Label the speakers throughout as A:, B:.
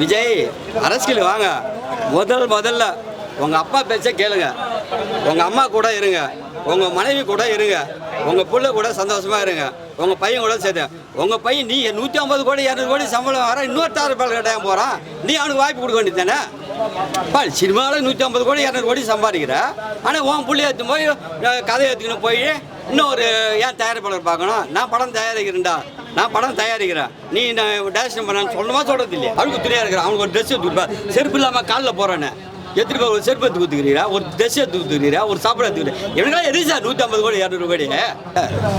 A: விஜய் அரசியல் வாங்க. முதல் முதல்ல உங்கள் அப்பா பேச்ச கேளுங்க. உங்கள் அம்மா கூட இருங்க. உங்கள் மனைவி கூட இருங்க. உங்கள் பிள்ளை கூட சந்தோஷமாக இருங்க. உங்கள் பையன் கூட சேர்த்து. உங்கள் பையன் நீ நூற்றி ஐம்பது கோடி இரநூறு கோடி சம்பளம் வர இன்னொருத்தாறு பேர் கட்டாயம் போகிறான் நீ அவனுக்கு வாய்ப்பு கொடுக்க வேண்டியது தானே பா சினிமாவில் நூற்றி ஐம்பது கோடி இரநூறு கோடி சம்பாதிக்கிற. ஆனால் உன் புள்ளி எடுத்து போய் கதை ஏற்றுக்கணும் போய் இன்னொரு ஏன் தயாரிப்பாளர் பார்க்கணும்? நான் படம் தயாரிக்கிறேன்டா. நான் படம் தயாரிக்கிறேன். நீ நான் டேரக்ஷன் பண்ண சொல்லணுமா சொல்கிறது இல்லையா அவனுக்கு துணியாக இருக்கிறான் அவனுக்கு ஒரு ட்ரெஸ் எடுத்து கொடுப்பா. செருப்பு இல்லாமல் காலில் போகிறானே எத்தனை பேர் ஒரு செருப்பு எடுத்து கொடுத்துக்கிறீரா? ஒரு ட்ரெஸ் எடுத்து கொடுத்துக்கிறீரா? ஒரு சாப்பாடு எடுத்துக்கிறீங்க எனக்கெல்லாம் எது சார் நூற்றி ஐம்பது கோடி இரநூறு கோடி?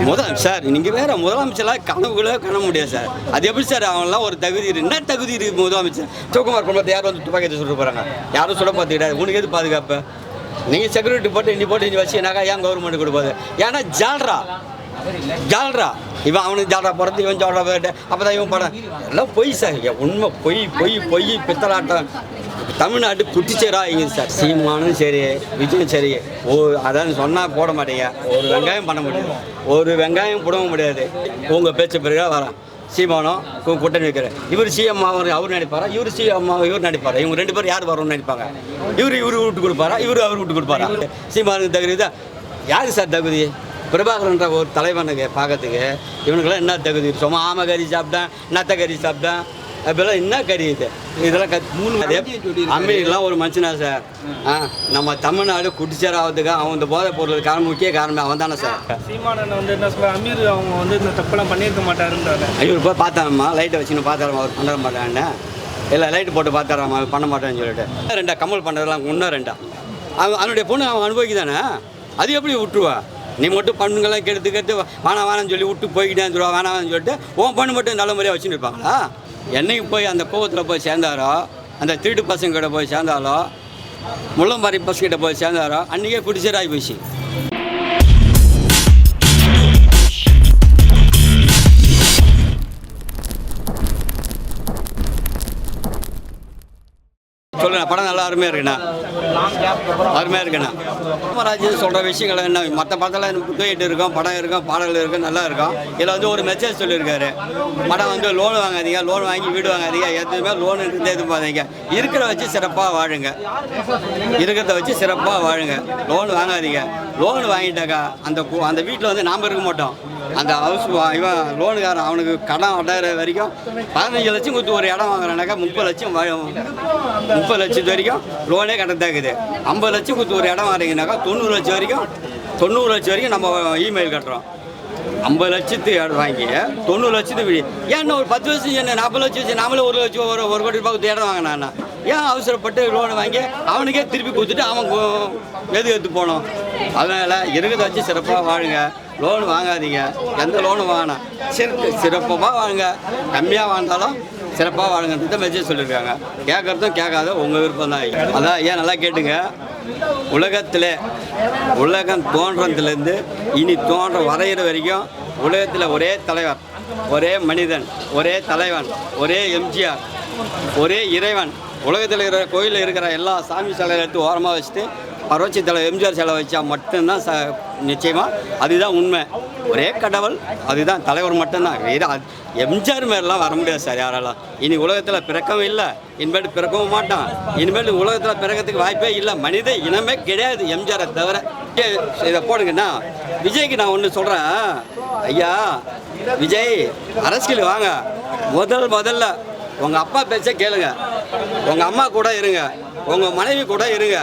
A: முதல் சார் நீங்கள் வேற முதலமைச்சர்லாம் கனவுகளே காண முடியாது சார் அது எப்படி சார் அவங்களாம் ஒரு தகுதி என்ன தகுதி இருக்கு முதலமைச்சர்? சிவகுமார் குடும்பத்தை யாரும் வந்து துப்பாக்கி சொல்லிட்டு போகிறாங்க யாரும் சுட பார்த்துக்கிட்டாரு உனக்கு எது பாதுகாப்பு? நீங்கள் செக்யூரிட்டி போட்டு இன்னி போட்டு இன்னி வச்சுனாக்கா ஏன் கவர்மெண்ட் கொடுப்பாது? ஏன்னா ஜால்ரா. ஜால்ரா இவன் அவனுக்கு ஜால்ரா பிறந்து இவன் ஜால்ரா போயிட்டு அப்போ தான் இவன் படம். எல்லாம் பொய் சார். உண்மை பொய் பொய் பொய் பித்தலாட்டம். தமிழ்நாட்டு குட்டிச்சேரா இங்கே சார். சீமானும் சரி விஜயும் சரி. ஓ அதான் சொன்னால் போட மாட்டீங்க. ஒரு வெங்காயம் பண்ண முடியாது. ஒரு வெங்காயம் போடவும் முடியாது. உங்கள் பேச்சு பிறகு வரேன். சீமானம் கு- கூட்டணி வைக்கிறேன். இவர் சிஎம் அவர் அவர் நடிப்பாரா? இவர் சிஎம் இவர் நடிப்பார்? இவங்க ரெண்டு பேரும் யார் வரும்னு நடிப்பாங்க? இவர் இவர் விட்டு கொடுப்பாரா? இவர் அவர் விட்டு கொடுப்பாரா? சீமானுக்கு தகுதி தான் யாருக்கு சார் தகுதி? பிரபாகரன்ற ஒரு தலைவனுக்கு பார்க்கறதுக்கு இவனுக்கெல்லாம் என்ன தகுதி? சும்மா ஆமை கறி சாப்பிட்டேன் நத்த கறி சாப்பிட்டேன். அப்பெல்லாம் என்ன கறி இது? இதெல்லாம் அமெரிக்கெல்லாம் ஒரு மனுஷனா சார். ஆ. நம்ம தமிழ்நாடு குடிச்சேர் ஆகிறதுக்கு அவன் இந்த போதைப் பொருளுக்கு காரணம் முக்கிய காரணம் அவன் தானே சார்.
B: சீமானன் வந்து என்ன சொல்ற அமீர் அவங்க வந்து இந்த தப்பெல்லாம் பண்ணியிருக்க மாட்டாருன்றாங்க.
A: ஐயோ போய் பார்த்தாரம்மா லைட்டை வச்சுன்னு பார்த்தாரம்மா அவர் பண்ண மாட்டான்னு இல்லை லைட்டு போட்டு பார்த்தாராம்மா பண்ண மாட்டேன்னு சொல்லிட்டு. ரெண்டா கமல் பண்ணுறதுலாம் இன்னும் ரெண்டா. அவன் அவனுடைய பொண்ணு அவன் அனுபவிக்குதானே? அது எப்படி விட்டுருவா? நீ மட்டும் பண்ணுங்களாம் கெடுத்து கெடுத்து வேணாம் வேணாம்னு சொல்லி விட்டு போய்கிட்டே இருந்துருவா வேணாம்னு சொல்லிட்டு உன் பொண்ணு மட்டும் நல்ல முறையாக வச்சுன்னு இருப்பாங்களா? என்னைக்கு போய் அந்த கோவத்தில் போய் சேர்ந்தாரோ அந்த திருட்டு பசங்க கிட்ட போய் சேர்ந்தாலோ முள்ளம்பாரி பசங்கிட்ட கிட்ட போய் சேர்ந்தாரோ அன்றைக்கே குடிச்சராகி போச்சு. சொல்லுங்க படம் நல்லா அருமையாக இருக்குண்ணா. அருமையாக இருக்குண்ணா. ராமராஜ் சொல்கிற விஷயங்கள் என்ன? மற்ற படத்தில் புத்தகிட்டு இருக்கும் படம் இருக்கும் பாடல் இருக்கும் நல்லா இருக்கும். இதில் வந்து ஒரு மெசேஜ் சொல்லியிருக்காரு. படம் வந்து லோன் வாங்காதீங்க லோன் வாங்கி வீடு வாங்காதீங்க எதுவுமே லோன் இருந்தே எதுவும் பாதீங்க இருக்கிற வச்சு சிறப்பாக வாழுங்க. இருக்கிறத வச்சு சிறப்பாக வாழுங்க. லோன் வாங்காதீங்க. லோன் வாங்கிட்டாக்கா அந்த அந்த வீட்டில் வந்து நாம் இருக்க மாட்டோம். அந்த ஹவுஸ் இவன் லோனுக்காரன் அவனுக்கு கடன் அடையிற வரைக்கும் பதினஞ்சு லட்சம் கொடுத்து ஒரு இடம் வாங்குறானாக்கா முப்பது லட்சம் முப்பது லட்சத்து வரைக்கும் லோனே கட்டத்தாக்குது. ஐம்பது லட்சம் கொடுத்து ஒரு இடம் வாங்குறீங்கனாக்கா தொண்ணூறு லட்சம் வரைக்கும் தொண்ணூறு லட்சம் வரைக்கும் நம்ம இமெயில் கட்டுறோம். ஐம்பது லட்சத்து இடம் வாங்கி தொண்ணூறு லட்சத்து வீடு. ஏன்னா ஒரு பத்து வருஷம் என்ன நாற்பது லட்சம் வச்சு நாமளே ஒரு லட்சம் ஒரு ஒரு கோடி ரூபாய் இடம் வாங்கினான்னா? ஏன் அவசரப்பட்டு லோன் வாங்கி அவனுக்கே திருப்பி கொடுத்துட்டு அவன் எது எடுத்து போனோம் அதனால் இருக்கிறத வச்சு சிறப்பாக வாழுங்க. லோன் வாங்காதீங்க. எந்த லோனும் வாங்கினா சிறப்பு சிறப்பாக வாங்க. கம்மியாக வாழ்ந்தாலும் சிறப்பாக வாழுங்கன்றத மெசேஜ் சொல்லியிருக்காங்க. கேட்குறதும் கேட்காத உங்கள் விருப்பம் தான் அதான் ஏன் நல்லா கேட்டுங்க. உலகத்தில் உலகம் தோன்றதுலேருந்து இனி தோன்ற வரைகிற வரைக்கும் உலகத்தில் ஒரே தலைவர் ஒரே மனிதன் ஒரே தலைவன் ஒரே எம்ஜிஆர் ஒரே இறைவன். உலகத்தில் இருக்கிற கோயிலில் இருக்கிற எல்லா சாமி சிலையை எடுத்து ஓரமாக வச்சுட்டு பரவச்சி தலை எம்ஜிஆர் சிலை வச்சா மட்டும்தான் ச நிச்சயமாக அதுதான் உண்மை. ஒரே கடவுள் அதுதான் தலைவர் மட்டும்தான். இது எம்ஜிஆர் மேலாம் வர முடியாது சார் யாராலும் இனி உலகத்தில் பிறக்கவும் இல்லை. இனிமேல் பிறக்கவும் மாட்டான். இனிமேல் உலகத்தில் பிறக்கிறதுக்கு வாய்ப்பே இல்லை. மனித இனமே கிடையாது எம்ஜிஆரை தவிர. இதை போடுங்கண்ணா. விஜய்க்கு நான் ஒன்று சொல்கிறேன் ஐயா விஜய் அரசியல் வாங்க. முதல் முதல்ல உங்கள் அப்பா பேச்ச கேளுங்க. உங்கள் அம்மா கூட இருங்க. உங்கள் மனைவி கூட இருங்க.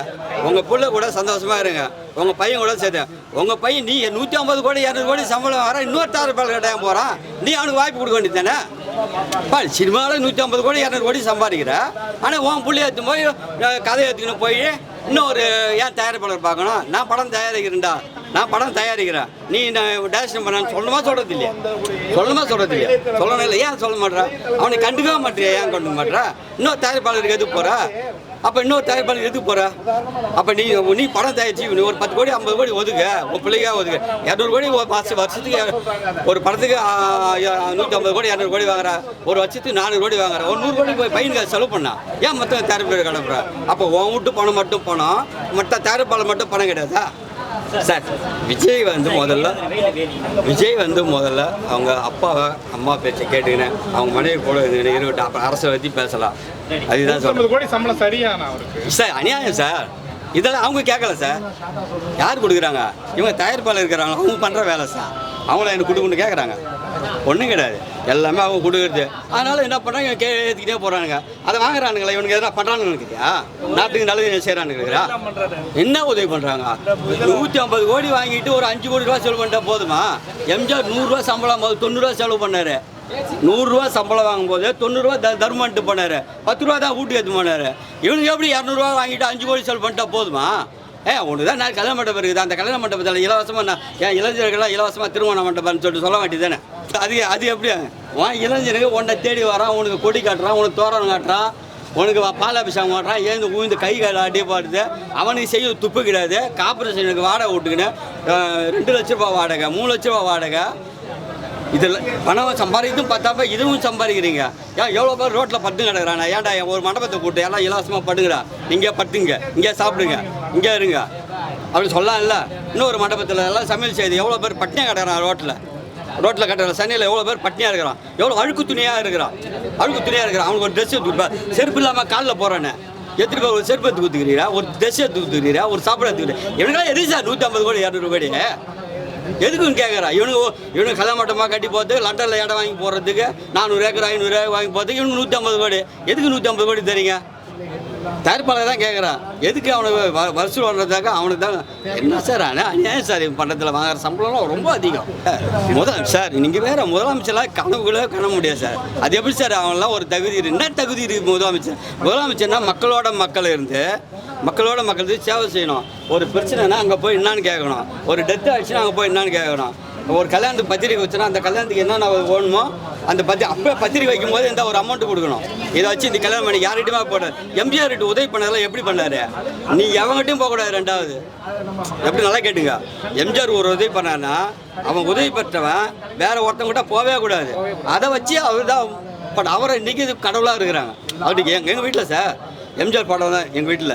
A: உங்கள் பிள்ளை கூட சந்தோஷமாக இருங்க. உங்கள் பையன் கூட சேர்த்து. உங்கள் பையன் நீ நூற்றி ஐம்பது கோடி இரநூறு கோடி சம்பளம் வர இன்னொரு தாறு கட்டாயம் போகிறான் நீ அவனுக்கு வாய்ப்பு கொடுக்க வேண்டியது தானே? பா சினிமாவில் நூற்றி ஐம்பது கோடி இரநூறு கோடி சம்பாதிக்கிற. ஆனால் உன் புள்ளி எடுத்து போய் கதை ஏற்றுக்கணும் போய் இன்னொரு ஏன் தயாரிப்பாளர் பார்க்கணும்? நான் படம் தயாரிக்கிறேன்டா. நான் படம் தயாரிக்கிறேன். நீ நான் டேரக்ஷன் பண்ண சொல்லணுமா சொல்கிறது இல்லையா சொல்லணுமா சொல்கிறது இல்லையா சொல்லணும் இல்லை ஏன் சொல்ல மாட்டேறா அவனை கண்டுக்கவே மாட்டேறியா ஏன் கண்டுக்க மாட்டேறா இன்னொரு தயாரிப்பாளருக்கு எதுக்கு போகிறா அப்போ இன்னொரு தயாரிப்பாளர் எதுக்கு போகிற அப்போ நீ நீ படம் தயாரிச்சு நீ ஒரு பத்து கோடி ஐம்பது கோடி ஒதுக்க உன் பிள்ளைக்காக ஒதுக்க. இரநூறு கோடி மாச வருஷத்துக்கு ஒரு படத்துக்கு நூற்றி ஐம்பது கோடி இரநூறு கோடி வாங்குற ஒரு வருஷத்துக்கு நானூறு கோடி வாங்குற ஒரு நூறு கோடி போய் பையனுக்கு செலவு பண்ணா? ஏன் மற்ற தயாரிப்பாளர் கிளம்புற அப்போ உன் விட்டு பணம் மட்டும் பணம் மற்ற தயாரிப்பாளர் மட்டும் பணம் கிடையாதா? சார் விஜய் வந்து முதல்ல விஜய் வந்து முதல்ல அவங்க அப்பாவை அம்மா பேச்சை கேட்டுக்கினேன். அவங்க மனைவி கூட இருக்கட்டும் அப்புறம் அரசை பற்றி பேசலாம். அதுதான்
C: கோடி சம்பளம் அவருக்கு.
A: சார் அநியாயம் சார். இதெல்லாம் அவங்க கேட்கல சார். யார் கொடுக்குறாங்க? இவங்க தயாரிப்பாளர் இருக்கிறாங்க அவங்க பண்ணுற வேலை சார். அவங்கள எனக்கு கொடுக்குன்னு கேட்குறாங்க. ஒன்றும் கிடையாது. எல்லாமே அவங்க கொடுக்குறது. அதனால என்ன பண்ணுறாங்க கே ஏற்றிக்கிட்டே போகிறானுங்க அதை வாங்குறானுங்களா? இவனுக்கு எதனா பண்ணுறானுங்க நினைக்கிறியா நாட்டுக்கு நல்லது செய்கிறானுங்களா என்ன உதவி பண்ணுறாங்க நூற்றி ஐம்பது கோடி வாங்கிட்டு ஒரு அஞ்சு கோடி ரூபா செலவு பண்ணிட்டா போதுமா? எம்ஜிஆர் நூறுரூவா சம்பளம் போது தொண்ணூறுரூவா செலவு பண்ணாரு. நூறுரூவா சம்பளம் வாங்கும்போது தொண்ணூறுரூவா த தர்மன்ட்டு போனார். பத்து ரூபா தான் வீட்டுக்கு எடுத்து போனார். இவனுக்கு எப்படி இரநூறுவா வாங்கிட்டு அஞ்சு கோடி செலவு பண்ணிட்டா போதுமா? ஏ ஒன்று தான் நான் கல்யாண மண்டபம் இருக்குது. அந்த கல்யாண மண்டபத்தில் இலவசமாக நான் என் இளைஞர்கள்லாம் இலவசமாக திருமண மண்டபம்னு சொல்லிட்டு சொல்ல வேண்டியதானே அது அது எப்படி? உன் இளைஞனுக்கு உன்னை தேடி வரான் உனக்கு கொடி காட்டுறான் உனக்கு தோரணம் காட்டுறான் உனக்கு வா- பாலாபிஷேகம் பண்ணுறான் ஏந்து ஊந்து கை கால் அடி பாடுது அவனுக்கு செய்ய துப்பு கிடையாது. கார்பரேஷனுக்கு வாடகை விட்டுக்கின்னு ரெண்டு லட்ச ரூபா வாடகை மூணு லட்ச ரூபா வாடகை. இதில் பணம் சம்பாதிக்கிறதும் பார்த்தாப்ப இதுவும் சம்பாதிக்கிறீங்க. ஏன் எவ்வளோ பேர் ரோட்டில் பட்டு கிடக்குறாண்ணா ஏன்டா ஒரு மண்டபத்தை கூட்டு எல்லாம் இலவசமாக படுங்கடா இங்கே பட்டுங்க. இங்கே சாப்பிடுங்க. இங்கே இருங்க. அப்படி சொல்லலாம்ல இன்னொரு மண்டபத்தில் எல்லாம் சமையல் செய்து எவ்வளோ பேர் பட்டினியாக கிடக்குறான் ரோட்டில் ரோட்டில் கட்டுற சென்னையில் எவ்வளோ பேர் பட்டினியாக இருக்கிறான். எவ்வளோ அழுக்கு துணியாக இருக்கிறான். அழுக்கு துணியாக இருக்கிறான். அவனுக்கு ஒரு ட்ரெஸ் எடுத்து செருப்பு இல்லாமல் காலில் போகிறானே எத்தனை பேர் ஒரு செருப்பு எடுத்து கொடுத்துக்கிறீரா? ஒரு ட்ரெஸ் எடுத்து கொடுத்துக்கிறீரா? ஒரு சாப்பிட எடுத்துக்கிறீங்க இவனுக்கெல்லாம் எது சார்? நூற்றி ஐம்பது கோடி இரநூறு கோடி? எதுக்குன்னு கேட்குறா இவனுக்கு இவனுக்கு கல்யாணமட்டமாக கட்டி போகிறதுக்கு லண்டனில் இடம் வாங்கி போடுறதுக்கு நானூறு ஏக்கர் ஐநூறு ஏக்கர் வாங்கி போகிறதுக்கு இவனுக்கு நூற்றி ஐம்பது கோடி. எதுக்கு நூற்றி ஐம்பது கோடி தரீங்க தயாரிப்பாளர் தான் கேட்குறான் எதுக்கு அவனுக்கு வ- வர்றதாக்க அவனுக்கு தான்? என்ன சார் ஆனால் அநியாயம் சார் இவன் பண்டத்தில் வாங்குற சம்பளம்லாம் ரொம்ப அதிகம். முதல் சார் நீங்கள் வேற முதலமைச்சர்லாம் கனவுகளே காண முடியாது சார். அது எப்படி சார் அவன்லாம் ஒரு தகுதி என்ன தகுதி இருக்குது முதலமைச்சர்? முதலமைச்சர்னா மக்களோட மக்கள் இருந்து மக்களோட மக்களுக்கு சேவை செய்யணும். ஒரு பிரச்சனைனா அங்கே போய் என்னான்னு கேட்கணும். ஒரு டெத் ஆச்சுன்னா அங்கே போய் என்னான்னு கேட்கணும். ஒரு கல்யாணத்துக்கு பத்திரிக்கை வச்சுன்னா அந்த கல்யாணத்துக்கு என்னென்ன வேணுமோ அந்த பத்தி அப்போ பத்திரிக்கை வைக்கும் போது இந்த ஒரு அமௌண்ட் கொடுக்கணும். இதை வச்சு இந்த கல்யாணம் பண்ணி யார்கிட்டயுமே போட எம்ஜிஆர் கிட்ட உதவி பண்ணதெல்லாம் எப்படி பண்ணாரு? நீ எவங்கிட்டையும் போகக்கூடாது ரெண்டாவது. எப்படி நல்லா கேட்டுங்க. எம்ஜிஆர் ஒரு உதவி பண்ணான்னா அவன் உதவி பெற்றவன் வேற ஒருத்தவங்க கூட போகவே கூடாது. அதை வச்சு அவர் தான் பட் அவரை இன்னைக்கு கடவுளாக இருக்கிறாங்க. அவருக்கு எங்கள் எங்கள் வீட்டில் சார்? எம்ஜிஆர் படம் தான் எங்கள் வீட்டில்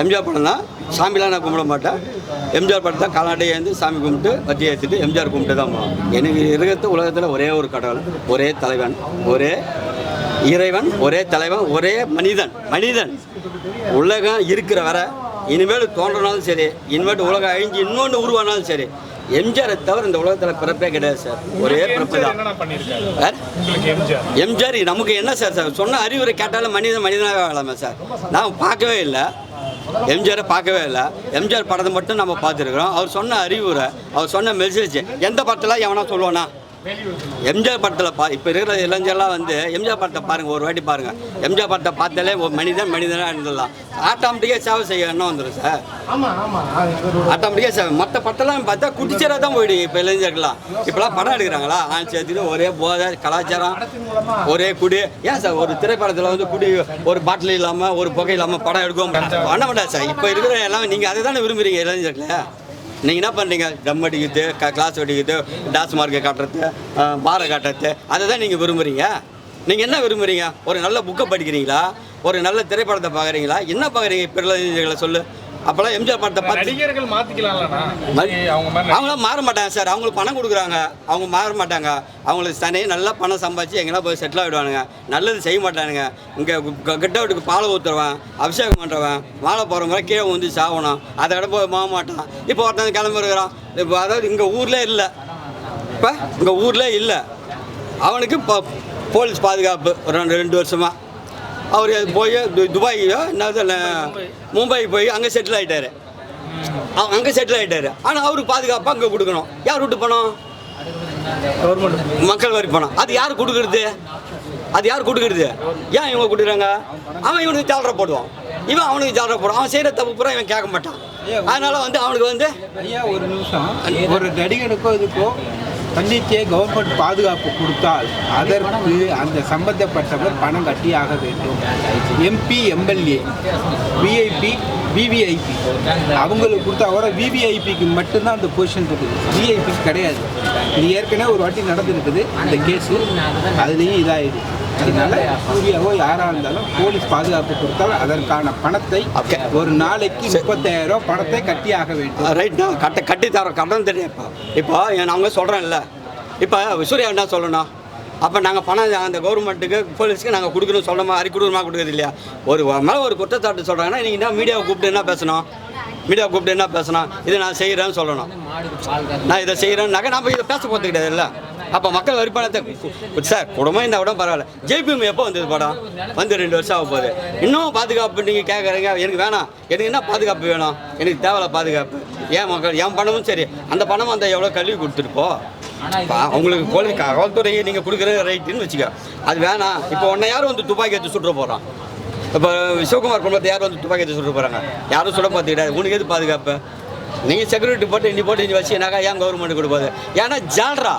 A: எம்ஜிஆர் படம் தான். சாமிலாம் நான் கும்பிட மாட்டேன். எம்ஜிஆர் படம் தான் காலாட்டை ஏந்து சாமி கும்பிட்டு வட்டி ஏற்றிட்டு எம்ஜிஆர் கும்பிட்டு தான் போவோம் எனக்கு இருக்கிறது உலகத்தில் ஒரே ஒரு கடவுள் ஒரே தலைவன் ஒரே இறைவன் ஒரே தலைவன் ஒரே மனிதன் மனிதன். உலகம் இருக்கிற வரை இனிமேல் தோன்றினாலும் சரி இனிமேட்டு உலகம் அழிஞ்சு இன்னொன்று உருவானாலும் சரி எம்ஜிஆரை தவிர இந்த உலகத்தில் பிறப்பே கிடையாது சார். ஒரே பிறப்பு தான்.
C: எம்ஜிஆர்.
A: நமக்கு என்ன சார் சார்? சொன்ன அறிவுரை கேட்டாலும் மனிதன் மனிதனாகவே வாழலாமா சார். நான் பார்க்கவே இல்லை. எம்ஜிஆரை பார்க்கவே இல்லை. எம்ஜிஆர் படத்தை மட்டும் நம்ம பார்த்துருக்குறோம். அவர் சொன்ன அறிவுரை அவர் சொன்ன மெசேஜ் எந்த படத்தில் எவனா சொல்லுவானா? எம்ஜிஆர் படத்தில் பா இப்போ இருக்கிற இளைஞர்லாம் வந்து எம்ஜிஆர் படத்தை பாருங்கள் ஒரு வாட்டி பாருங்கள் எம்ஜிஆர் படத்தை பார்த்தாலே ஒரு மனிதன் மனிதனாக இருந்துடலாம். ஆட்டோமேட்டிக்காக சேவை செய்ய எண்ணம் வந்துடும் சார். ஆட்டோமேட்டிக்காக சேவை. மற்ற படத்தெல்லாம் பார்த்தா குடிச்சராக தான் போயிடுங்க இப்போ இளைஞர்கள்லாம். இப்போலாம் படம் எடுக்கிறாங்களா? ஆ சேர்த்துட்டு ஒரே போதை கலாச்சாரம் ஒரே குடி. ஏன் சார்? ஒரு திரைப்படத்தில் வந்து குடி ஒரு பாட்டில் இல்லாமல் ஒரு புகை இல்லாமல் படம் எடுக்கவும் பண்ண மாட்டா சார். இப்போ இருக்கிற எல்லாம் நீங்கள் அதை தானே விரும்புகிறீங்க இளைஞர்களே? நீங்கள் என்ன பண்ணுறீங்க டம் அடிக்கிறது க கிளாஸ் அடிக்கிறது டாஸ் மார்க்கை காட்டுறது பாரை காட்டுறது. அதை தான் நீங்கள் விரும்புகிறீங்க நீங்கள் என்ன விரும்புகிறீங்க ஒரு நல்ல புக்கை படிக்கிறீங்களா? ஒரு நல்ல திரைப்படத்தை பார்க்குறீங்களா? என்ன பார்க்குறீங்க? பிரதிநிதிகளை சொல்லு. அப்போல்லாம் எம்ஜிஆர் படத்தை பார்த்து
C: நடிகர்கள் மாதிரி
A: அவங்களாம் மாற மாட்டாங்க சார். அவங்களுக்கு பணம் கொடுக்குறாங்க. அவங்க மாற மாட்டாங்க. அவங்களுக்கு தனியாக நல்லா பணம் சம்பாதிச்சு எங்கேனா போய் செட்டில் ஆகிடுவானுங்க நல்லது செய்ய மாட்டானுங்க. இங்கே கெட்ட வீட்டுக்கு பாலை ஊற்றுறவன் அபிஷேகம் பண்ணுறவன் மாலை போகிற முறை கீழே வந்து சாகணும். அதை விட போய் மாற மாட்டான். இப்போ ஒருத்தன் கிளம்பி இருக்கிறான். இப்போ அதாவது இங்கே ஊரில் இல்லை. இப்போ இங்கே ஊரில் இல்லை. அவனுக்கு இப்போ போலீஸ் பாதுகாப்பு. ஒரு ரெண்டு ரெண்டு வருஷமாக அவர் போய் து- துபாயோ என்னது மும்பை போய் அங்கே செட்டில் ஆகிட்டாரு அங்கே செட்டில் ஆகிட்டாரு ஆனால் அவருக்கு பாதுகாப்பாக அங்கே கொடுக்கணும். யார் விட்டு பணம் மக்கள் வரி பணம். அது யார் கொடுக்குறது? அது யார் கொடுக்குறது? ஏன் இவங்க கொடுக்குறாங்க? அவன் இவனுக்கு ஜாலரை போடுவான். இவன் அவனுக்கு ஜாலரை போடுவான். அவன் செய்கிற தப்பு பூரா இவன் கேட்க மாட்டான். அதனால வந்து அவனுக்கு வந்து
D: ஒரு நிமிஷம். ஒரு நடிகனுக்கோ இதுக்கோ தன்னிச்சையே கவர்மெண்ட் பாதுகாப்பு கொடுத்தால் அதற்கு அந்த சம்பந்தப்பட்டவர் பணம் கட்டி ஆக வேண்டும். எம்பி எம்எல்ஏ விஐபி விவிஐபி அவங்களுக்கு கொடுத்தா கூட விவிஐபிக்கு மட்டும்தான் அந்த பொசிஷன் இருக்குது. விஐபிக்கு கிடையாது. இது ஏற்கனவே ஒரு வாட்டி நடந்திருக்குது அந்த கேஸு அதுலேயும் இதாகிடுது அதனால சூர்யாவோ யாராக இருந்தாலும் போலீஸ் பாதுகாப்பு கொடுத்தால் அதற்கான பணத்தை. ஒரு நாளைக்கு முப்பத்தாயிரம் ரூபாய் பணத்தை கட்டியாக வேண்டும்.
A: ரைட் நான் கட்ட கட்டி தரோம் கட்டணம் தெரியும் இப்போ. அவங்க சொல்கிறேன்ல இப்போ சூர்யா என்ன சொல்லணும் அப்போ நாங்கள் பணம் அந்த கவர்மெண்ட்டுக்கு போலீஸ்க்கு நாங்கள் கொடுக்கணும் சொல்லணுமா அறி கொடுக்கணுமா கொடுக்குறது இல்லையா? ஒரு மேலே ஒரு குற்றச்சாட்டு சொல்கிறாங்கன்னா நீங்கள் என்ன மீடியாவை கூப்பிட்டு என்ன பேசணும்? மீடியாவை கூப்பிட்டு என்ன பேசணும்? இதை நான் செய்கிறேன்னு சொல்லணும். நான் இதை செய்கிறேன்னாக்க நம்ம இதை பேச போகிறது கிடையாது இல்லை அப்போ மக்கள் வரிப்பணத்தை சார் குடும்பம் இந்த விட பரவாயில்ல. ஜெய்பிஎம் எப்போ வந்தது படம்? வந்து ரெண்டு வருஷம் ஆக போகுது. இன்னும் பாதுகாப்பு நீங்கள் கேட்குறீங்க எனக்கு வேணாம். எனக்கு என்ன பாதுகாப்பு வேணும்? எனக்கு தேவையில்ல பாதுகாப்பு. ஏன் மக்கள் என் பணமும் சரி. அந்த பணம் அந்த எவ்வளோ கல்வி கொடுத்துருப்போம்? அவங்களுக்கு கோழி காவல்துறையை நீங்கள் கொடுக்குற ரைட்டுன்னு வச்சுக்க. அது வேணாம். இப்போ உன்னை யாரும் வந்து துப்பாக்கி எடுத்து சுட்டுற போகிறான் இப்போ சிவகுமார் குடும்பத்தை யாரும் வந்து துப்பாக்கி எடுத்து சுட்டு போகிறாங்க யாரும் சுட பார்த்துக்கிட்டாரு உனக்கு எது பாதுகாப்பு? நீங்கள் செக்யூரிட்டி போட்டு இன்னி போட்டு இன்னி வச்சுனாக்கா ஏன் கவர்மெண்ட் கொடுப்பாது? ஏன்னா ஜால்ரா.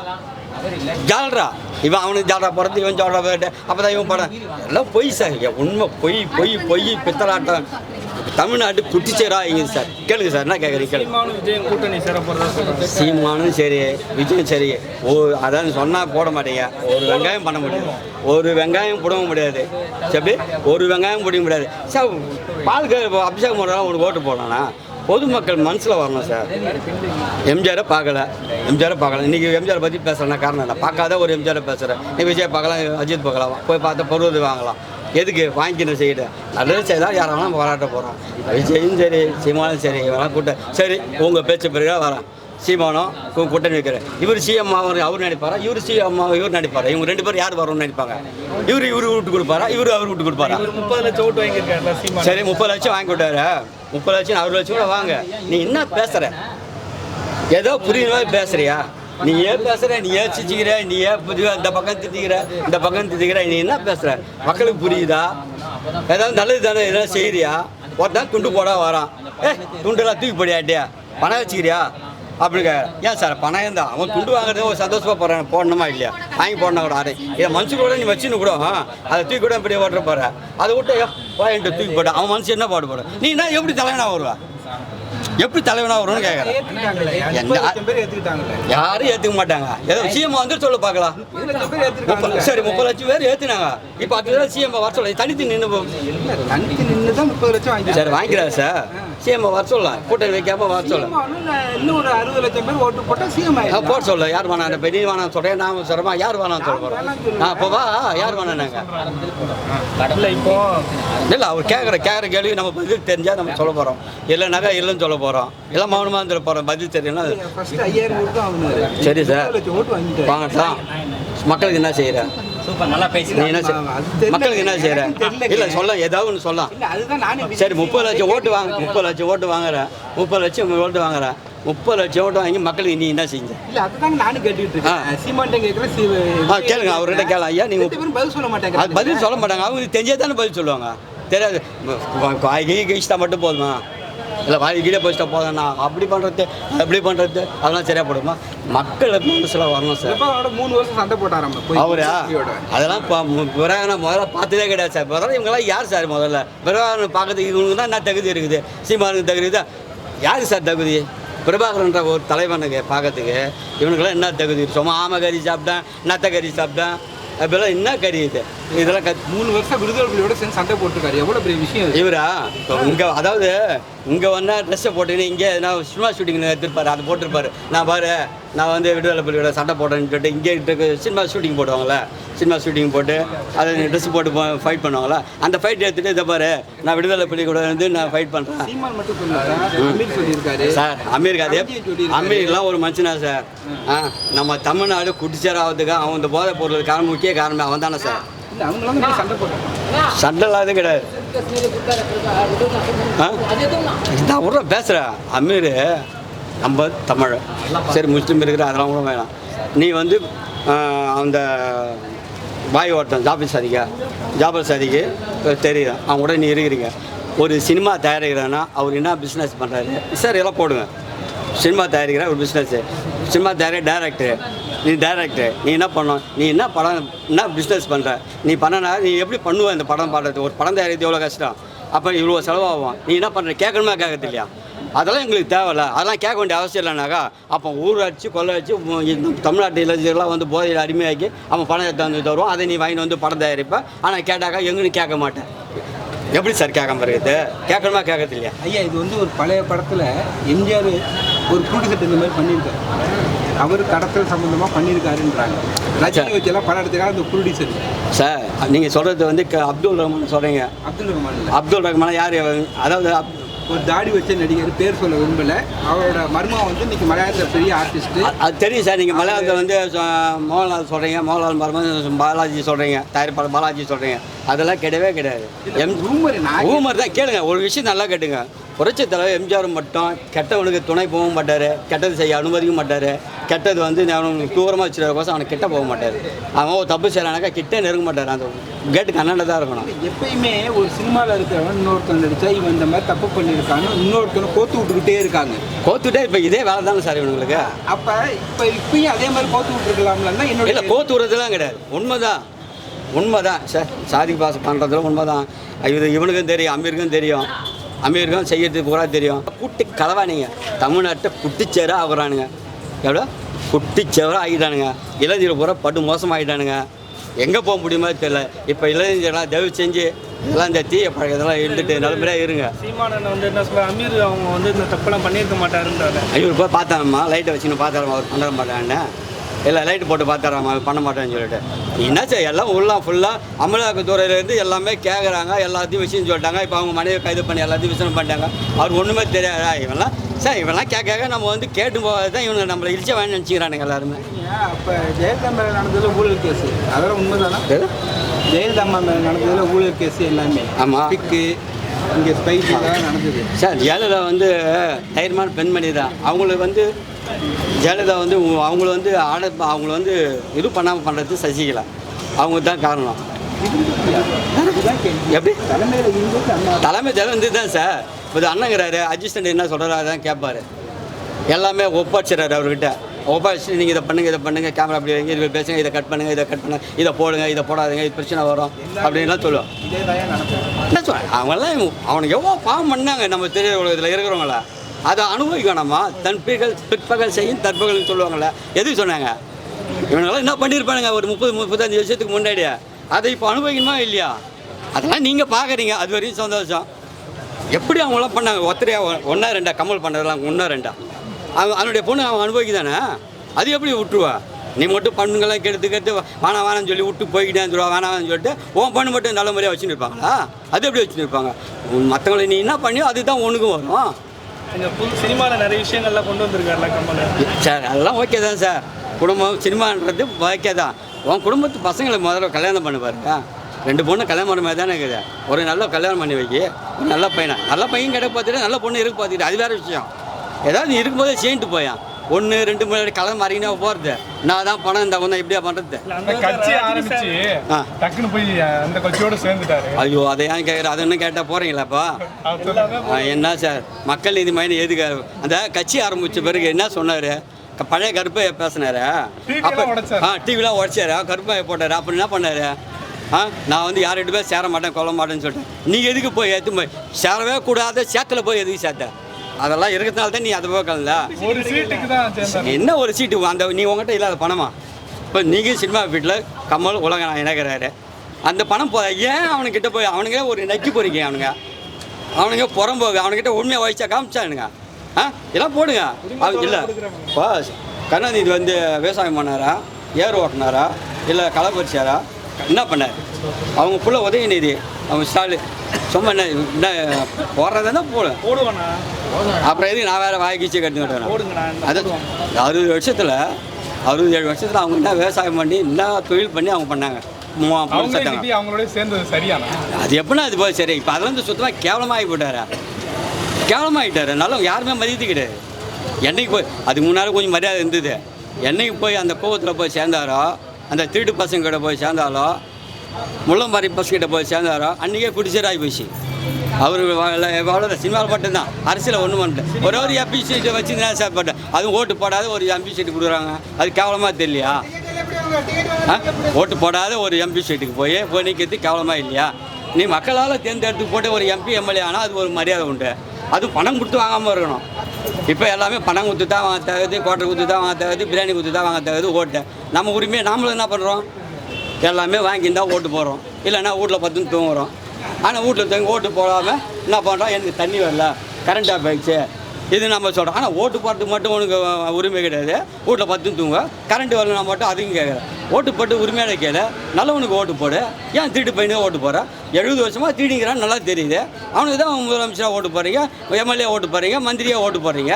A: ஜால்ரா இவன் அவனுக்கு ஜால்ரா பிறந்து இவன் ஜால்ரா போயிட்டு அப்போ தான் இவன் படம். எல்லாம் பொய் சார். உண்மை பொய் பொய் பொய் பித்தலாட்டம். தமிழ்நாட்டு குட்டிச்சேரா இங்கே சார். கேளுங்க சார் என்ன கேட்குறீங்க கேளுங்க.
B: கூட்டணி போகிறதா
A: சீமானும் சரி விஜயும் சரி. ஓ அதான் சொன்னால் போட மாட்டீங்க. ஒரு வெங்காயம் பண்ண முடியாது. ஒரு வெங்காயம் பிடுங்க முடியாது. சரி ஒரு வெங்காயம் பிடிக்க முடியாது. சார் பாலுக்கு அபிஷேகம் பண்ணுறதா உனக்கு ஓட்டு போடணும்னா பொதுமக்கள் மனசில் வரணும் சார். எம்ஜிஆரை பார்க்கல. எம்ஜிஆரை பார்க்கல. இன்றைக்கி எம்ஜிஆர் பற்றி பேசுகிறேன்னா காரணம் என்ன? பார்க்காத ஒரு எம்ஜிஆரை பேசுகிறேன் நீ விஜய் பார்க்கலாம் அஜித் பார்க்கலாம். போய் பார்த்து பருவது வாங்கலாம். எதுக்கு? வாங்கிக்கணும் செய்யிட. நல்லது செய்தால் யாரெல்லாம் நம்ம பாராட்ட போகிறோம் விஜயும் சரி சீமானும் சரி இவெல்லாம் கூட்ட சரி உங்கள் பேச்சு பிறகு வரேன். சீமானம் கூட்டணி வைக்கிறேன் இவர் சிஎம் அவர் அவர் நடிப்பாரா? இவர் சிஎம் இவர் நடிப்பாரா? இவங்க ரெண்டு பேரும் யார் வரும்னு நினைப்பாங்க? இவர் இவர் விட்டு கொடுப்பாரா? இவர் அவர் விட்டு கொடுப்பாரா?
B: முப்பது லட்சம் ஓட்டு வாங்கியிருக்காருல சீமான்.
A: சரி முப்பது லட்சம் வாங்கி விட்டாரு? முப்பது லட்சம் அறுபது லட்சம் கூட வாங்க. நீ என்ன பேசுற? ஏதோ புரியுற மாதிரி பேசுறியா? நீ ஏன் பேசுற? நீ ஏன் சிச்சிக்கிற நீ ஏன் புரிய இந்த பக்கம் திட்டிக்கிற? இந்த பக்கம் திட்டிக்கிற? நீ என்ன பேசுற? மக்களுக்கு புரியுதா? ஏதாவது நல்லது தானே எதாவது செய்யறியா? ஒருத்தான் துண்டு போட வரான். ஏ துண்டெல்லாம் தூக்கி போடியாட்டியா பணம் வச்சுக்கிறியா? அப்படி. ஏன் சார்? பணம் இருந்தா? அவன் துண்டு வாங்குறது ஒரு சந்தோஷமா போறான். போடணுமா இல்லையா? வாங்கி போடணும் கூட ஆறு இதை மனுஷன் கூட நீ வச்சுன்னு கூட அதை தூக்கி கூட இப்படி ஓட்டுற போற அதை விட்டு வாங்கிட்டு தூக்கி போட அவன் மனுஷன் என்ன பாடு போட நீ என்ன எப்படி தலைவனா வருவா? எப்படி தலைவனா வரும்னு கேட்குறேன் யாரும் ஏற்றுக்க மாட்டாங்க. ஏதோ சிஎம் வந்து சொல்ல பார்க்கலாம். சரி முப்பது லட்சம் பேர் ஏற்றுனாங்க இப்போ அது சிஎம் வர சொல்ல தனித்து நின்று
D: தனித்து நின்று தான் முப்பது லட்சம் வாங்கி
A: சரி வாங்கிக்கிறாரு சார். சிஎம் வர சொல்லலாம் கூட்டணி வைக்காம வர சொல்ல.
D: இன்னும் ஒரு அறுபது லட்சம் பேர் ஓட்டு போட்டால் சிஎம்
A: போட சொல்ல யார் வேணாம் அந்த பெரிய வேணாம் சொல்கிறேன் நான் சொல்கிறேன் யார் வேணாம் சொல்ல போகிறோம் ஆ இப்போ வா யார் வேணாங்க
B: இல்லை இப்போ
A: இல்லை அவர் கேட்குற கேட்குற கேள்வி நம்ம பதில் தெரிஞ்சால் நம்ம சொல்ல போகிறோம் இல்லைனாக்கா இல்லைன்னு சொல்ல போகிறோம் இல்லை மௌனமாக சொல்ல போகிறோம் பதில்
D: அவனு.
A: சரி சார்.
D: முப்பது லட்சம் ஓட்டு வாங்கிட்டாரு.
A: வாங்கட்டும் மக்களுக்கு என்ன செய்கிற
E: சூப்பர் நல்லா பேசி
A: நீ என்ன செய்-. மக்களுக்கு என்ன
D: தெரியல.
A: இல்லை சொல்ல ஏதாவது ஒன்று சொல்லலாம்.
D: இல்லை அதுதான் நானே
A: சரி முப்பது லட்சம் ஓட்டு வாங்க முப்பது லட்சம் ஓட்டு வாங்குறேன் முப்பது லட்சம் ஓட்டு வாங்குறேன் முப்பது லட்சம் ஓட்டு வாங்கி மக்களுக்கு நீ என்ன செஞ்ச?
D: இல்லை அதுதான் நானும் கேட்டுக்கிட்டு இருக்கேன். சீமான்ட்ட சி
A: ஆ கேளுங்க அவர்கிட்ட கேள. ஐயா நீங்கள்
D: ரெண்டு பேரும் பதில் சொல்ல
A: அது
D: மாட்டேங்கிறாங்க
A: பதில் சொல்ல மாட்டாங்க. அவங்க தெரிஞ்சே தானே பதில் சொல்லுவாங்க. தெரியாது. வாய்கை கழிச்சிட்டா மட்டும் போதுமா? இல்லை வாய் கீழே போயிட்டா போதும்ண்ணா அப்படி பண்ணுறது அப்படி பண்ணுறது அதெல்லாம் சரியாக போடுமா? மக்களுக்கு மனசில் வரணும் சார்.
D: மூணு வருஷம் சண்டை போட்டாராம
A: அவரா. அதெல்லாம் இப்போ விவகாரம் முதல்ல பார்த்ததே கிடையாது சார். முதல்ல இவங்கெல்லாம் யார் சார் முதல்ல? விவகாரம் பார்க்கறதுக்கு இவங்களுக்கு தான் என்ன தகுதி இருக்குது? சீமானுக்கு தகுதி தான் யாருக்கு சார் தகுதி? பிரபாகரன்ற ஒரு தலைவனுக்கு பார்க்கறதுக்கு இவனுக்கெல்லாம் என்ன தகுதி? சும்மா ஆமை கறி சாப்பிட்டேன் நத்த கறி சாப்பிட்டேன். அப்படிலாம் என்ன கறி இது? இதெல்லாம்
D: மூணு வருஷம் புலியோட சேர்ந்து சண்டை போட்டிருக்காரு. எவ்வளோ பெரிய விஷயம்
A: இவரா? இங்கே அதாவது இங்கே வந்தால் ட்ரெஸ்ஸை போட்டுன்னு இங்கே நான் சினிமா ஷூட்டிங் எடுத்திருப்பாரு அதை போட்டிருப்பாரு. நான் பாரு நான் வந்து விடுதலை புலியோட சண்டை போட்டேன்னு சொல்லிட்டு இங்கே இருக்க சினிமா ஷூட்டிங் போடுவாங்கள்ல சினிமா ஷூட்டிங் போட்டு அதை ட்ரெஸ் போட்டு ஃபைட் பண்ணுவாங்களா அந்த ஃபைட் எடுத்துகிட்டு இதை பாரு நான் விடுதலை புலி கூட வந்து நான் ஃபைட் பண்ணுறேன்
D: அமீர்
A: சார் அமீருக்கு அதே. அமீர்லாம் ஒரு மனுஷனா சார். ஆ நம்ம தமிழ்நாடு குடிச்சேர் ஆகிறதுக்கு அவன் இந்த போதை பொருளுக்கு காரணம் முக்கிய காரணம் அவன் தானே சார்
D: சண்டை
A: எதுவும் கிடையாது. நான் கூட பேசுகிறேன் அமீர் நம்ம தமிழ். சரி முஸ்லீம் இருக்கிற அதெல்லாம் கூட வேணாம். நீ வந்து அந்த பாய் ஓட்டம் ஜாபர் சாதிக்கா? ஜாபர் சாதிக்கு தெரியும் அவங்க கூட நீ இருக்கிறீங்க. ஒரு சினிமா தயாரிக்கிறான்னா அவர் என்ன பிஸ்னஸ் பண்ணுறாரு சார் இதெல்லாம் போடுங்க. சினிமா தயாரிக்கிற ஒரு பிஸ்னஸ்ஸு சும்மா தயாரி டேரக்டர் நீ டேரக்டர் நீ என்ன பண்ணணும்? நீ என்ன படம் என்ன பிஸ்னஸ் பண்ணுற நீ பண்ணனா நீ எப்படி பண்ணுவ இந்த படம் பாடுறது? ஒரு படம் தயாரிக்கிறது எவ்வளோ கஷ்டம்? அப்போ இவ்வளோ செலவாகும். நீ என்ன பண்ணுற கேட்கணுமா கேட்கறது இல்லையா? அதெல்லாம் எங்களுக்கு தேவையில்ல. அதெல்லாம் கேட்க வேண்டிய அவசியம் இல்லைனாக்கா அப்போ ஊராட்சி அடிச்சு இந்த தமிழ்நாட்டு இளைஞர்கள்லாம் வந்து போதையில் அடிமையாக்கி அவன் பணம் எடுத்து வந்து தருவோம் அதை நீ வாங்கிட்டு வந்து படம் தயாரிப்பேன் ஆனால் கேட்டாக்கா எங்கன்னு கேட்க மாட்டேன். எப்படி சார் கேட்காம இருக்குது கேட்கணுமா கேட்கறது இல்லையா?
D: ஐயா இது வந்து ஒரு பழைய படத்தில் எம்ஜிஆர் ஒரு ப்ரொடியூசர் இந்த மாதிரி பண்ணியிருக்காரு. அவர் கடத்தல் சம்மந்தமாக பண்ணியிருக்காருன்றாங்க. ரஜினி வச்செல்லாம் படம் எடுத்துக்காக அந்த ப்ரொடியூசர்
A: சார் நீங்கள் சொல்கிறது வந்து அப்துல் ரஹ்மான் சொல்கிறீங்க
D: அப்துல் ரஹ்மான்.
A: அப்துல் ரஹ்மான் யார் அதாவது அப்-
D: ஒரு தாடி வச்ச நடிகர் பேர் சொல்ல விரும்பல. அவரோட மர்மா வந்து இன்னைக்கு மலையாளத்தில் பெரிய ஆர்டிஸ்ட்
A: அது தெரியும் சார் நீங்கள் மலையாளத்தில் வந்து மோகன்லால் சொல்கிறீங்க மோகன்லால் மருமகன் பாலாஜி சொல்கிறீங்க தயாரிப்பாளர் பாலாஜி சொல்கிறீங்க அதெல்லாம் கிடையவே கிடையாது.
D: ரூமர் நான்
A: ஊமர் தான் கேளுங்க ஒரு விஷயம் நல்லா கேட்டுங்க. புரட்சி தலைவர் எம்ஜிஆர் மட்டும் கெட்டவனுக்கு துணை போக மாட்டார். கெட்டது செய்ய அனுமதிக்க மாட்டார். கெட்டது வந்து அவனுக்கு தூரமாக வச்சுருக்கோசம் அவனுக்கு கிட்ட போக மாட்டார். அவன் ஒரு தப்பு செய்யறானாக்கா கிட்ட நெருங்க மாட்டார். அந்த கேட்டுக்கு அண்ணாண்ட தான் இருக்கணும்.
D: எப்பயுமே ஒரு சினிமாவில் இருக்கிறவன் இன்னொருத்தன் நடிச்சா இவன் இந்த மாதிரி தப்பு பண்ணியிருக்காங்க இன்னொருத்தனை கோத்து விட்டுக்கிட்டே இருக்காங்க.
A: கோத்துட்டே இப்போ இதே வேலை தானே சார் இவனுங்களுக்கு?
D: அப்போ இப்போ இப்பயும் அதே மாதிரி கோத்து விட்டுருக்கலாம்ல
A: இல்லை
D: என்னோட
A: கோத்து விடுறதுலாம் கிடையாது. உண்மைதான். உண்மைதான். சார் சாதி பாசம் பண்ணுறதுல உண்மைதான். இது இவனுக்கும் தெரியும் அமீருக்கும் தெரியும். அமீருக்கும் செய்யறதுக்கு பூரா தெரியும். குட்டி கலவானிங்க தமிழ்நாட்டை குட்டிச்சேராக ஆகுறானுங்க எவ்வளோ குட்டிச்சேவராக ஆகிட்டானுங்க இளைஞர்கள் பூரா படு மோசமாகிட்டானுங்க எங்கே போக முடியுமோ தெரியல. இப்போ இளைஞர்கள்லாம் தயவு செஞ்சு இதெல்லாம் இந்த தீய பழக்கத்தெல்லாம் இருந்துட்டு நல்லபடியாக இருங்க.
B: சீமானன் வந்து என்ன சொல்ற அமீர் அவங்க வந்து இந்த தப்பெல்லாம் பண்ணியிருக்க மாட்டாருன்றாரு
A: ஐயோ போய் பார்த்தாரம்மா லைட்டை வச்சுன்னு பார்த்தாரம்மா அவர் பண்ண மாட்டான்னு இல்லை லைட்டு போட்டு பார்த்தாராம்மா அவர் பண்ண மாட்டேன்னு சொல்லிட்டு. என்ன செய்ய எல்லாம் உள்ளா ஃபுல்லாக அமலாக்கத்துறையிலேருந்து எல்லாமே கேட்குறாங்க எல்லாத்தையும் விஷயம் சொல்லிட்டாங்க. இப்போ அவங்க மனைவி கைது பண்ணி எல்லாத்தையும் விசாரணை பண்ணிட்டாங்க. அவர் ஒன்றுமே தெரியாதா? இவெல்லாம்? சார் இவெல்லாம் கேட்க கேட்க நம்ம வந்து கேட்டு போகாத தான் இவங்க நம்மளை இழிச்ச வேணும்னு நினச்சிக்கிறானுங்க எல்லாருமே.
D: அப்போ ஜெயலலிதா மேலே நடந்ததுல ஊழல் கேஸ் அதெல்லாம் உண்மைதானா? ஜெயலலிதா அம்மா மேலே நடந்ததுல ஊழல் கேஸ் எல்லாமே.
A: ஆமா.
D: பிக்கு இங்கே ஸ்பைஸ் நடந்தது.
A: சார் ஜெயலலிதா வந்து தைரியமான பெண்மணி தான். அவங்களுக்கு வந்து ஜெயலலிதா வந்து அவங்கள வந்து ஆட அவங்கள வந்து இது பண்ணாமல் பண்ணுறது சசிகலா. அவங்க தான் காரணம். எப்படி? தலைமை தலைமை வந்து தான் சார். இப்போ அண்ணங்கிறாரு அஜிஸ்டன்ட் என்ன சொல்கிறாரு அதான் கேட்பாரு எல்லாமே ஒப்படைச்சிடறாரு அவர்கிட்ட. ஒப்பாச்சு நீங்கள் இதை பண்ணுங்க இதை பண்ணுங்க கேமரா அப்படி வைங்க இது பேசுங்க இதை கட் பண்ணுங்க இதை கட் பண்ணுங்க இதை போடுங்க இதை போடாதீங்க இது பிரச்சனை வரும் அப்படின்லாம் சொல்லுவோம் என்ன சொல்ல அவங்கெல்லாம் அவனுக்கு எவ்வளோ பாவம் பண்ணாங்க நம்ம தெரிய உலகத்தில் இருக்கிறவங்கள. அதை அனுபவிக்கணுமா? தன் பிகல் பிற்பகல் செய்யும் தற்பகல் சொல்லுவாங்கள்ல எதுக்கு சொன்னாங்க? இவங்கெல்லாம் என்ன பண்ணியிருப்பானுங்க? ஒரு முப்பது முப்பத்தஞ்சு வருஷத்துக்கு முன்னாடியே. அதை இப்போ அனுபவிக்கணுமா இல்லையா? அதெல்லாம் நீங்கள் பார்க்குறீங்க. அது வரையும் சந்தோஷம். எப்படி அவங்களாம் பண்ணாங்க? ஒத்தரையா ஒன்றா ரெண்டா? கமல் பண்ணுறதெல்லாம் ஒன்றா ரெண்டா? அவன் அவனுடைய பொண்ணு அவன் அனுபவிக்குதானே? அது எப்படி விட்டுருவா நீ மட்டும் பண்ணுங்கெல்லாம் கெடுத்து கெடுத்து வேணாம் வேணாம்னு சொல்லி விட்டு போய்கிட்டே சொல்லுவா வேணாம் வேணாம்னு சொல்லிட்டு உன் பொண்ணு மட்டும் நல்ல முறையாக வச்சுன்னு இருப்பாங்களா? அது எப்படி வச்சுன்னு இருப்பாங்க? மற்றவங்களை நீ என்ன பண்ணியோ அதுதான் உனக்கும் வரும்.
B: இந்த புது சினிமாவில் நிறைய விஷயங்கள்லாம் கொண்டு வந்திருக்காருல கமல்.
A: சார் அதெல்லாம் ஓகே தான் சார். குடும்பம் சினிமான்றது ஓகே தான். உன் குடும்பத்து பசங்களை முதல்ல கல்யாணம் பண்ணி பாருங்க. ரெண்டு பொண்ணு கல்யாணம் பண்ண மாதிரி தானே இருக்குது. ஒரு நல்ல கல்யாணம் பண்ணி வைக்கி ஒரு நல்ல பையனை. நல்ல பையன் கிடைக்க பார்த்துட்டு நல்ல பொண்ணு இருக்கு பார்த்துட்டு அது வேறு விஷயம். ஏதாவது நீ இருக்கும்போதே சேர்ந்துட்டு போயான் ஒன்று ரெண்டு மூணு கல்யாணம் மாறினா போகிறது நான் தான் பணம் இந்த ஒன்று இப்படியா பண்ணுறது
C: கட்சி ஆரம்பிச்சு
A: ஆ.
C: டக்குன்னு போய் அந்த கட்சியோட சேர்ந்துட்டாரு.
A: ஐயோ அதை ஏன் கேட்குற அது என்ன கேட்டால் போகிறீங்களாப்பா என்ன சார்? மக்கள் நீதி மையம் எதுக்கு? அந்த கட்சி ஆரம்பித்த பிறகு என்ன சொன்னார்? பழைய கருப்பையை பேசினாரு.
C: உடைச்சாரு.
A: ஆ டிவிலாம் உடச்சாரு. கருப்பையை போட்டார். அப்புறம் என்ன பண்ணாரு? ஆ நான் வந்து யார்கிட்ட போய் சேர மாட்டேன் கொல்ல மாட்டேன்னு சொல்லிட்டேன். நீ எதுக்கு போய் ஏற்று போய் சேரவே கூடாத சேத்துல போய் எதுக்கு சேர்த்த அதெல்லாம் இருக்கிறதுனால தான் நீ அதை கலந்த
C: ஒரு சீட்டுக்கு தான்
A: என்ன ஒரு சீட்டு? அந்த நீ உங்ககிட்ட இல்லாத பணமா? இப்போ நீங்கள் சினிமா வீட்டில் கமல் உலக இணைக்கிறாரு. அந்த பணம் போ ஏன் அவனுக்கிட்ட போய் அவனுங்க ஒரு நக்கி போறீங்க அவனுங்க. அவனுங்க புறம்போக அவனுக்கிட்ட உண்மையை வயசா காமிச்சானுங்க. ஆ? இதெல்லாம் போடுங்க. அவன் இல்லை. இப்போ கருணாநிதி வந்து விவசாயம் பண்ணாரா? ஏர் ஓட்டினாரா? இல்லை களை பறிச்சாரா என்ன பண்ணார் அவங்க புள்ள உதயநிதி அவங்க ஸ்டாலு. சும்மா என்ன என்ன போடுறதா போடும்
B: போடுவானா
A: அப்புறம் எதுக்கு நான் வேறு வாய்க்கிச்சு கட்டுக்கிட்டேன் அது அறுபது வருஷத்தில் அறுபது ஏழு வருஷத்தில் அவங்க என்ன விவசாயம் பண்ணி என்ன தொழில் பண்ணி அவங்க பண்ணாங்க?
C: அவங்களோட சேர்ந்தது சரியானா
A: அது எப்படின்னா அது போய் சரி? இப்போ அதில் வந்து சுத்தமாக கேவலமாகி போட்டாரா கேவலமாகிட்டாரு நல்லா யாருமே மதியத்து கிடையாது என்னைக்கு போய் அதுக்கு முன்னால் கொஞ்சம் மரியாதை இருந்தது. என்னைக்கு போய் அந்த கோவத்தில் போய் சேர்ந்தாரோ அந்த திருட்டு பசங்க கிட்ட போய் சேர்ந்தாலோ முள்ளம்பாரி பசங்கிட்ட போய் சேர்ந்தாரோ அன்றைக்கே குடிச்சராகி போச்சு. அவர் எவ்வளோ சினிமாவில் மட்டும்தான் அரசியல் ஒன்றும் பண்ணல. ஒரே ஒரு எம்பி சீட்டை வச்சு நான் சார் அதுவும் ஓட்டு போடாத ஒரு எம்பி சீட்டு கொடுக்குறாங்க. அது கேவலமாக தெரியலையா? ஆ? ஓட்டு போடாத ஒரு எம்பி சீட்டுக்கு போய் போய் நிற்கிறது கேவலமாக இல்லையா? நீ மக்களால் தேர்ந்தெடுத்து போட்டு ஒரு எம்பி எம்எல்ஏ ஆனால் அது ஒரு மரியாதை உண்டு. அது பணம் கொடுத்து வாங்காமல் இருக்கணும். இப்போ எல்லாமே பணம் கொடுத்து தான் வாங்க தகுது கோட்டை கொடுத்து தான் வாங்க தகுது பிரியாணி கொடுத்து தான் வாங்க தகுது ஓட்டு. நம்ம உரிமையை நாமளும் என்ன பண்ணுறோம் எல்லாமே வாங்கியிருந்தால் ஓட்டு போகிறோம் இல்லைன்னா வீட்டில் பத்துன்னு தூங்குறோம். ஆனால் வீட்டில் தூங்கி ஓட்டு போடாமல் என்ன பண்ணுறோம் எனக்கு தண்ணி வரல. கரண்ட் ஆஃப் ஆயிடுச்சு இது நம்ம சொல்கிறோம் ஆனால் ஓட்டு போடுறதுக்கு மட்டும் உனக்கு உரிமை கிடையாது. வீட்டில் பத்து தூங்க கரண்ட் வரலனா மட்டும் அதுவும் கேட்குறேன் ஓட்டு போட்டு உரிமையாக கேளு. நல்லவனுக்கு ஓட்டு போடு. ஏன் திருட்டு பையனே ஓட்டு போகிறேன் எழுபது வருஷமாக திருடிங்கிறான்னு நல்லா தெரியுது. அவனுக்கு தான் முதலமைச்சராக ஓட்டு போடுறீங்க எம்எல்ஏ ஓட்டு போடுறீங்க மந்திரியாக ஓட்டு போடுறீங்க.